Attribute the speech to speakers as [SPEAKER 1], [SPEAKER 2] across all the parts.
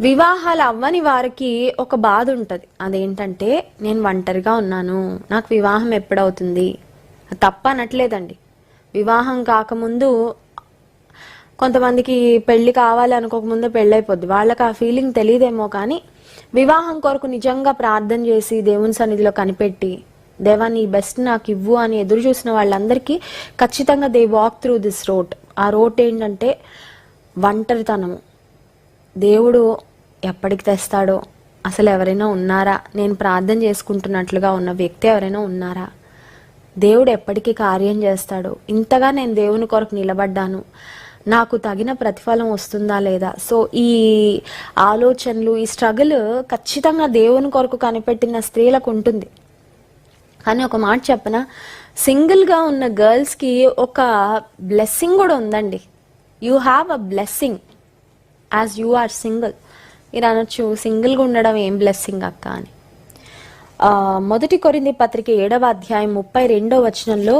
[SPEAKER 1] వివాహాలు అవ్వని వారికి ఒక బాధ ఉంటుంది. అదేంటంటే నేను ఒంటరిగా ఉన్నాను. నాకు వివాహం ఎప్పుడవుతుంది? తప్ప అనట్లేదండి. వివాహం కాకముందు కొంతమందికి పెళ్ళి కావాలి అనుకోకముందు పెళ్ళి అయిపోద్ది వాళ్ళకి ఆ ఫీలింగ్ తెలియదేమో కానీ వివాహం కొరకు నిజంగా ప్రార్థన చేసి దేవుని సన్నిధిలో కనిపెట్టి దేవా నీ బెస్ట్ నాకు ఇవ్వు అని ఎదురు చూసిన వాళ్ళందరికీ ఖచ్చితంగా they walk through this road. ఆ రోడ్ ఏంటంటే ఒంటరితనము. దేవుడు ఎప్పటికి తెస్తాడో? అసలు ఎవరైనా ఉన్నారా? నేను ప్రార్థన చేసుకుంటున్నట్లుగా ఉన్న వ్యక్తి ఎవరైనా ఉన్నారా? దేవుడు ఎప్పటికీ కార్యం చేస్తాడు? ఇంతగా నేను దేవుని కొరకు నిలబడ్డాను. నాకు తగిన ప్రతిఫలం వస్తుందా లేదా? సో ఈ ఆలోచనలు ఈ స్ట్రగుల్ ఖచ్చితంగా దేవుని కొరకు కనిపెట్టిన స్త్రీలకు ఉంటుంది. కానీ ఒక మాట చెప్పన? సింగిల్గా ఉన్న గర్ల్స్కి ఒక బ్లెస్సింగ్ కూడా ఉందండి. You have a blessing as you are single మీరు అనొచ్చు సింగిల్గా ఉండడం ఏం బ్లెస్సింగ్ అక్క అని. మొదటి కొరింది పత్రిక ఏడవ అధ్యాయం ముప్పై రెండో వచనంలో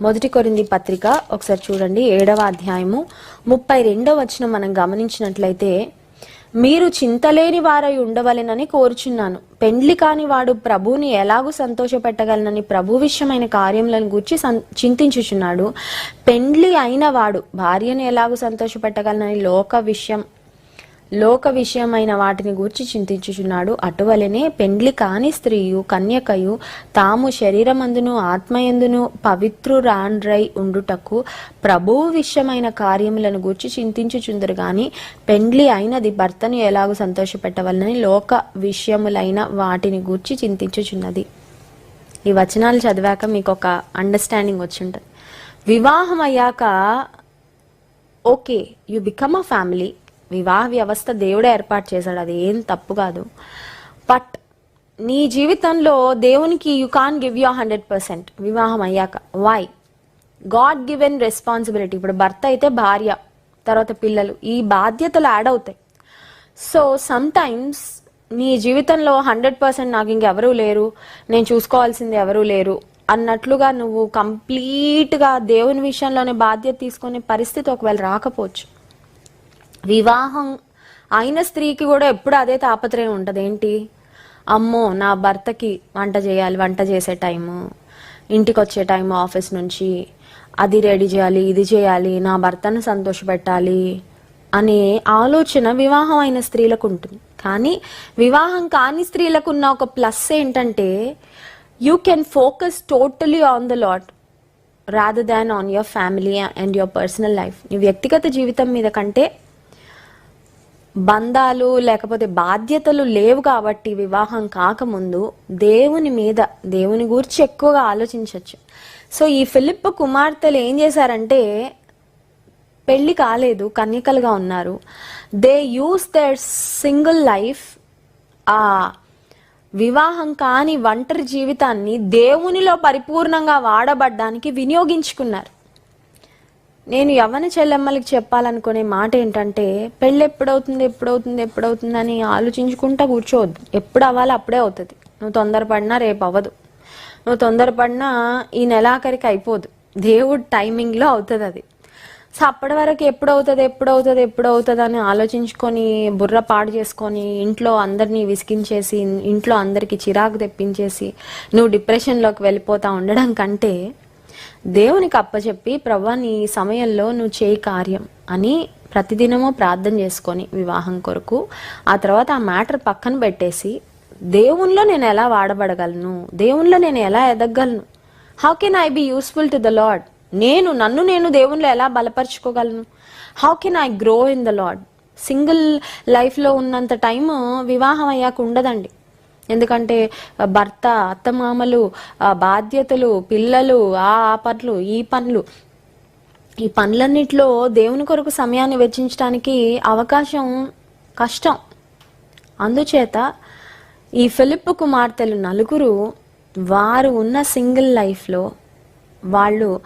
[SPEAKER 1] మొదటి కొరింది పత్రిక ఒకసారి చూడండి ఏడవ అధ్యాయము ముప్పై రెండో వచనం మనం గమనించినట్లయితే మీరు చింతలేని వారై ఉండవలెనని కోరుచున్నాను. పెండ్లి కాని వాడు ప్రభువుని ఎలాగూ సంతోషపెట్టగలనని ప్రభు విషయమైన కార్యములను గూర్చి చింతించుచున్నాడు. పెండ్లి అయిన వాడు భార్యను ఎలాగూ సంతోషపెట్టగలనని లోక విషయం లోక విషయమైన వాటిని గూర్చి చింతించుచున్నాడు. అటువలనే పెండ్లి కాని స్త్రీయు కన్యకయు తాము శరీరమందును ఆత్మయందును పవిత్రురాండ్రై ఉండుటకు ప్రభువు విషయమైన కార్యములను గూర్చి చింతించుచుందరు గాని పెండ్లి అయినది భర్తను ఎలాగూ సంతోషపెట్టవలనని లోక విషయములైన వాటిని గూర్చి చింతించుచున్నది. ఈ వచనాలు చదివాక మీకు ఒక అండర్స్టాండింగ్ వచ్చి ఉంటుంది వివాహం అయ్యాక okay you become a family వివాహ వ్యవస్థ దేవుడే ఏర్పాటు చేశాడు. అది ఏం తప్పు కాదు. బట్ నీ జీవితంలో దేవునికి you can give you hundred percent వివాహం అయ్యాక. వై గాడ్ గివెన్ రెస్పాన్సిబిలిటీ ఇప్పుడు భర్త అయితే భార్య తర్వాత పిల్లలు. ఈ బాధ్యతలు యాడ్ అవుతాయి. సో సమ్ టైమ్స్ నీ జీవితంలో హండ్రెడ్ పర్సెంట్ నాకు ఇంకెవరూ లేరు నేను చూసుకోవాల్సింది ఎవరూ లేరు అన్నట్లుగా నువ్వు కంప్లీట్గా దేవుని విషయంలోనే బాధ్యత తీసుకునే పరిస్థితి ఒకవేళ రాకపోవచ్చు. వివాహం అయిన స్త్రీకి కూడా ఎప్పుడు అదే తాపత్రయం ఉంటుంది. ఏంటి? అమ్మో నా భర్తకి వంట చేయాలి వంట చేసే టైము ఇంటికి వచ్చే టైం ఆఫీస్ నుంచి అది రెడీ చేయాలి ఇది చేయాలి నా భర్తను సంతోషపెట్టాలి అనే ఆలోచన వివాహం అయిన స్త్రీలకు ఉంటుంది. కానీ వివాహం కాని స్త్రీలకు ఉన్న ఒక ప్లస్ ఏంటంటే you can focus totally on the Lord rather than on your family and your personal life. నీ వ్యక్తిగత జీవితం మీద కంటే బంధాలు లేకపోతే బాధ్యతలు లేవు కాబట్టి వివాహం కాకముందు దేవుని మీద దేవుని గురించి ఎక్కువగా ఆలోచించవచ్చు సో ఈ ఫిలిప్ కుమార్తెలు ఏం చేశారంటే పెళ్ళి కాలేదు కన్యకలుగా ఉన్నారు. They use their single life ఆ వివాహం కాని ఒంటరి జీవితాన్ని దేవునిలో పరిపూర్ణంగా వాడబడ్డానికి వినియోగించుకున్నారు. నేను యవ్వన చెల్లెమ్మలకి చెప్పాలనుకునే మాట ఏంటంటే పెళ్ళి ఎప్పుడవుతుంది ఎప్పుడవుతుంది ఎప్పుడవుతుంది అని ఆలోచించుకుంటా కూర్చోవద్దు. ఎప్పుడు అవ్వాలి అప్పుడే అవుతుంది. నువ్వు తొందరపడినా రేపు అవ్వదు. నువ్వు తొందరపడినా ఈ నెలాఖరికి అయిపోదు. దేవుడు టైమింగ్లో అవుతుంది అది సో అప్పటి వరకు ఎప్పుడు అవుతుంది ఎప్పుడు అవుతుంది ఎప్పుడు అవుతుంది అని ఆలోచించుకొని బుర్ర పాడు చేసుకొని ఇంట్లో అందరినీ విసిగించేసి ఇంట్లో అందరికి చిరాకు తెప్పించేసి నువ్వు డిప్రెషన్లోకి వెళ్ళిపోతా ఉండడం కంటే దేవునికి అప్పచెప్పి ప్రవ్వా నీ సమయంలో నువ్వు చేయి కార్యం అని ప్రతిదినము ప్రార్థన చేసుకొని వివాహం కొరకు ఆ తర్వాత ఆ మ్యాటర్ పక్కన పెట్టేసి దేవునిలో నేను ఎలా వాడబడగలను? దేవుణ్ణిలో నేను ఎలా ఎదగలను? How can I be useful to the Lord నేను నన్ను నేను దేవుణ్ణిలో ఎలా బలపరుచుకోగలను? How can I grow in the Lord single లైఫ్లో ఉన్నంత టైము వివాహం అయ్యాక ఉండదండి. ఎందుకంటే భర్త అత్తమామలు ఆ బాధ్యతలు పిల్లలు ఆ ఆ పనులు ఈ పనులు. ఈ పనులన్నిట్లో దేవుని కొరకు సమయాన్ని వెచ్చించడానికి అవకాశం కష్టం. అందుచేత ఈ ఫిలిప్ కుమార్తెలు నలుగురు వారు ఉన్న సింగిల్ లైఫ్లో వాళ్ళు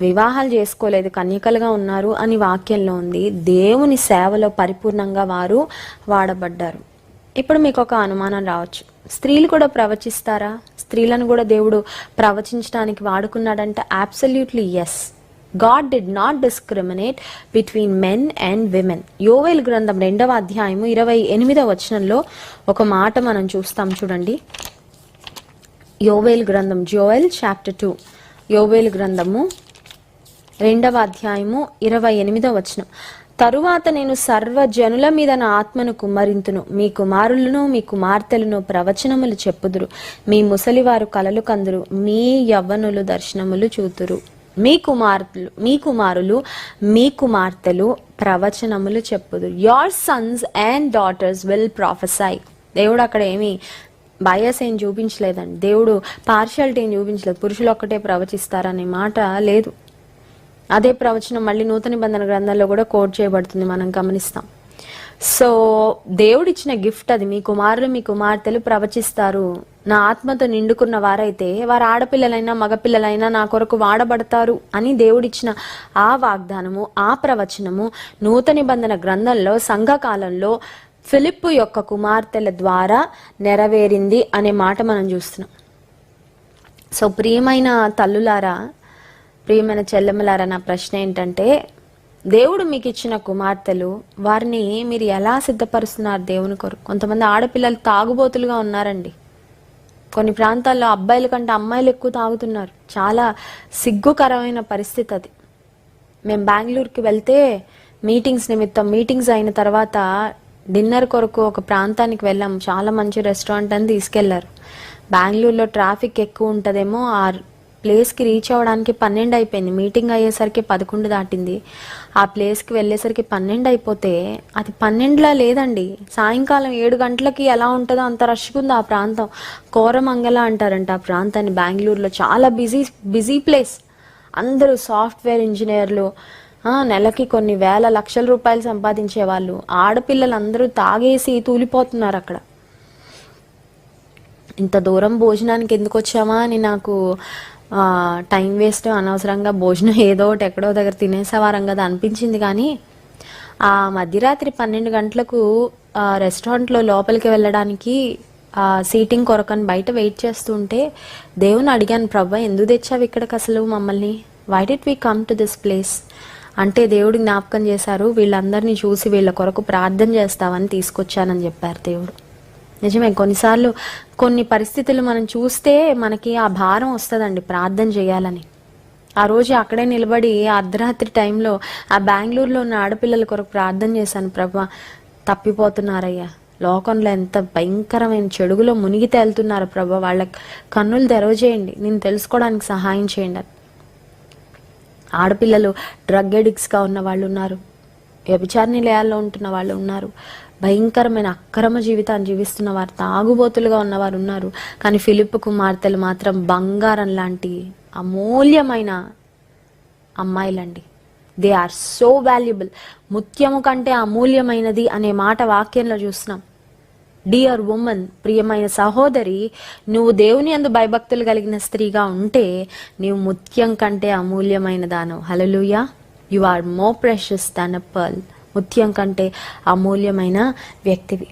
[SPEAKER 1] వివాహాలు చేసుకోలేదు కన్యకలుగా ఉన్నారు అని వాక్యంలో ఉంది. దేవుని సేవలో పరిపూర్ణంగా వారు వాడబడ్డారు. ఇప్పుడు మీకు ఒక అనుమానం రావచ్చు. స్త్రీలు కూడా ప్రవచిస్తారా? స్త్రీలను కూడా దేవుడు ప్రవచించడానికి వాడుకున్నాడంటే absolutely yes God did not discriminate between men and women Joel గ్రంథం రెండవ అధ్యాయము ఇరవై ఎనిమిదవ వచనంలో ఒక మాట మనం చూస్తాం చూడండి. యోవేల్ గ్రంథం జోయల్ చాప్టర్ టూ యోవేల్ గ్రంథము రెండవ అధ్యాయము ఇరవై ఎనిమిదవ వచనం. తరువాత నేను సర్వజనుల మీద నా ఆత్మను కుమ్మరింతును. మీ కుమారులను మీ కుమార్తెలను ప్రవచనములు చెప్పుదురు. మీ ముసలివారు కలలు కందురు. మీ యవ్వనులు దర్శనములు చూతురు. మీ కుమార్తెలు మీ కుమారులు మీ కుమార్తెలు ప్రవచనములు చెప్పుదురు. Your sons and daughters will prophesy దేవుడు అక్కడ ఏమి బయస్ ఏం చూపించలేదండి. దేవుడు పార్షాలిటీ ఏం చూపించలేదు. పురుషులు ఒక్కటే ప్రవచిస్తారనే మాట లేదు. అదే ప్రవచనం మళ్ళీ నూతన నిబంధన గ్రంథంలో కూడా కోడ్ చేయబడుతుంది. మనం గమనిస్తాం. సో దేవుడిచ్చిన గిఫ్ట్ అది. మీ కుమారులు మీ కుమార్తెలు ప్రవచిస్తారు. నా ఆత్మతో నిండుకున్న వారైతే వారు ఆడపిల్లలైనా మగపిల్లలైనా నా కొరకు వాడబడతారు అని దేవుడిచ్చిన ఆ వాగ్దానము ఆ ప్రవచనము నూతన నిబంధన గ్రంథంలో సంఘకాలంలో ఫిలిప్పు యొక్క కుమార్తెల ద్వారా నెరవేరింది అనే మాట మనం చూస్తున్నాం. సో ప్రియమైన తల్లులారా ప్రియమైన చెల్లెమ్మలారా నా ప్రశ్న ఏంటంటే దేవుడు మీకు ఇచ్చిన కుమార్తెలు వారిని మీరు ఎలా సిద్ధపరుస్తున్నారు దేవుని కొరకు? కొంతమంది ఆడపిల్లలు తాగుబోతులుగా ఉన్నారండి. కొన్ని ప్రాంతాల్లో అబ్బాయిల కంటే అమ్మాయిలు ఎక్కువ తాగుతున్నారు. చాలా సిగ్గుకరమైన పరిస్థితి అది. మేము బెంగళూరుకి వెళ్తే మీటింగ్స్ నిమిత్తం మీటింగ్స్ అయిన తర్వాత డిన్నర్ కొరకు ఒక ప్రాంతానికి వెళ్ళాం. చాలా మంచి రెస్టారెంట్ అని తీసుకెళ్ళారు. బెంగళూరులో ట్రాఫిక్ ఎక్కువ ఉంటుందేమో ఆ ప్లేస్కి రీచ్ అవ్వడానికి పన్నెండు అయిపోయింది. మీటింగ్ అయ్యేసరికి పదకొండు దాటింది. ఆ ప్లేస్కి వెళ్ళేసరికి పన్నెండు అయిపోతే అది పన్నెండులా లేదండి. సాయంకాలం ఏడు గంటలకి ఎలా ఉంటుందో అంత రష్గా ఉంది ఆ ప్రాంతం. కోరమంగళ అంటారంట ఆ ప్రాంతాన్ని. బెంగళూరులో చాలా బిజీ బిజీ ప్లేస్. అందరూ సాఫ్ట్వేర్ ఇంజనీర్లు నెలకి కొన్ని వేల లక్షల రూపాయలు సంపాదించే వాళ్ళు. ఆడపిల్లలు అందరూ తాగేసి తూలిపోతున్నారు అక్కడ. ఇంత దూరం భోజనానికి ఎందుకు వచ్చామా అని నాకు టైం వేస్ట్ అనవసరంగా భోజనం ఏదో ఒకటి ఎక్కడో దగ్గర తినేసేవారం కదా అనిపించింది కానీ ఆ మధ్యరాత్రి పన్నెండు గంటలకు రెస్టారెంట్లో లోపలికి వెళ్ళడానికి ఆ సీటింగ్ కొరకని బయట వెయిట్ చేస్తుంటే దేవుని అడిగాను ప్రభా ఎందుకు తెచ్చావు ఇక్కడికి అసలు మమ్మల్ని? Why did we come to this place అంటే దేవుడు జ్ఞాపకం చేశారు వీళ్ళందరినీ చూసి వీళ్ళ కొరకు ప్రార్థన చేస్తావని తీసుకొచ్చానని చెప్పారు దేవుడు. నిజమే కొన్నిసార్లు కొన్ని పరిస్థితులు మనం చూస్తే మనకి ఆ భారం వస్తుందండి ప్రార్థన చేయాలని. ఆ రోజు అక్కడే నిలబడి అర్ధరాత్రి టైంలో ఆ బెంగళూరులో ఉన్న ఆడపిల్లల కొరకు ప్రార్థన చేశాను ప్రభా తప్పిపోతున్నారయ్యా. లోకంలో ఎంత భయంకరమైన చెడుగులో మునిగి తేలుతున్నారు ప్రభా. వాళ్ళ కన్నులు తెరవజేయండి. నేను తెలుసుకోవడానికి సహాయం చేయండి ఆడపిల్లలు డ్రగ్ ఎడిక్ట్స్గా ఉన్న వాళ్ళు ఉన్నారు. వ్యభిచార నిలయాల్లో ఉంటున్న వాళ్ళు ఉన్నారు. భయంకరమైన అక్రమ జీవితాన్ని జీవిస్తున్న వారు తాగుబోతులుగా ఉన్నవారు ఉన్నారు. కానీ ఫిలిప్ కుమార్తెలు మాత్రం బంగారం లాంటి అమూల్యమైన అమ్మాయిలండి. దే ఆర్ సో వాల్యుబుల్ ముత్యము కంటే అమూల్యమైనది అనే మాట వాక్యంలో చూస్తున్నాం. డియర్ ఉమెన్ ప్రియమైన సహోదరి నువ్వు దేవుని అందు భయభక్తులు కలిగిన స్త్రీగా ఉంటే నీవు ముత్యం కంటే అమూల్యమైన దానవు hallelujah you are more precious than a pearl ముత్యం కంటే అమూల్యమైన వ్యక్తివి.